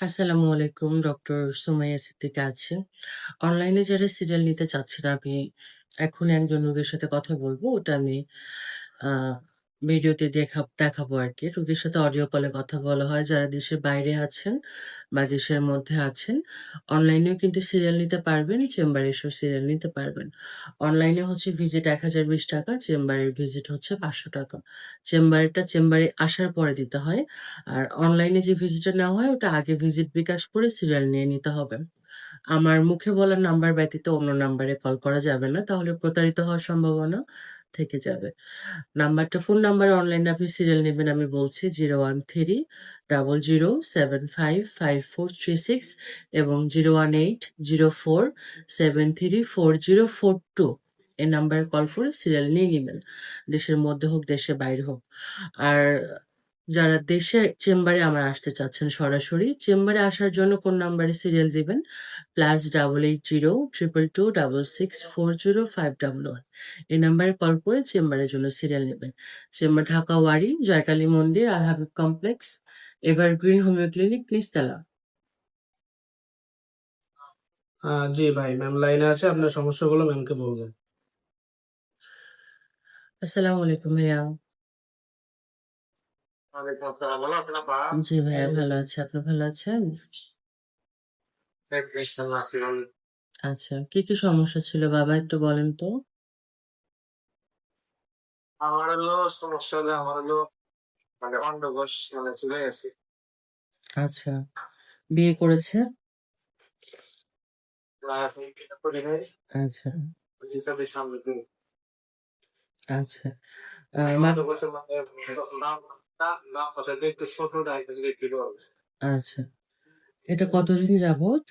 আসসালামু আলাইকুম। ডক্টর সুমাইয়া সিদ্দিকা আছে অনলাইনে যারা সিরিয়াল নিতে চাচ্ছেন, আমি এখন একজন রোগীর সাথে কথা বলব ওটা আমি ভিডিওতে দেখা দেখাবো আর কি রোগীর সাথে অডিও কলে কথা বলা হয়। যারা দেশের বাইরে আছেন বা দেশের মধ্যে আছেন, অনলাইনেও কিন্তু সিরিয়াল নিতে পারবেন, চেম্বারে এসেও সিরিয়াল নিতে পারবেন। অনলাইনে হচ্ছে ভিজিট ৳১,০২০ চেম্বারের ভিজিট হচ্ছে পাঁচশো টাকা চেম্বারটা চেম্বারে আসার পরে দিতে হয়। আর অনলাইনে যে ভিজিটটা নেওয়া হয়, ওটা আগে ভিজিট বিকাশ করে সিরিয়াল নিয়ে নিতে হবে। আমার মুখে বলা নাম্বার ব্যতীত অন্য নাম্বারে কল করা যাবে না। তাহলে প্রতারিত হওয়ার সম্ভাবনা থেকে যাবে। নাম্বারটা ফোন নাম্বার অনলাইনে আপনি সিরিয়াল নেবেন আমি বলছি 01300755436 এবং 01804734042 এই নাম্বারে কল করে সিরিয়াল নিয়ে নেবেন দেশের মধ্যে হোক, দেশে বাইরে হোক। আর যারা দেশে চেম্বারে আমার আসতে চাচ্ছেন সরাসরি, চেম্বারে আসার জন্য কোন নাম্বারে সিরিয়াল দিবেন? +880 222 6640511 এই নাম্বারে কল করে চেম্বারের জন্য সিরিয়াল নেবেন চেম্বার ঢাকা ওয়ারি, জয়কালী মন্দির, Al Habib complex, evergreen homeo clinic, Nistala ji ভাই, ম্যাম লাইনে আছে। আপনার সমস্যাগুলো ম্যামকে বলবেন। আসসালামু আলাইকুম ভাইয়া। ওয়ালাইকুম আসসালাম। ভালো আছেন আপা? জি ভাইয়া ভালো আছি। আপনি ভালো আছেন? আচ্ছা, কি, কি সমস্যা ছিল বাবা একটু বলেন তো? আমার হলো সমস্যা হলো আমার হলো মানে অন্ডকোষ মানে চলে গেছে। আচ্ছা। বিয়ে করেছে? আচ্ছা, আচ্ছা। আচ্ছা। এটা কতদিন যাবত?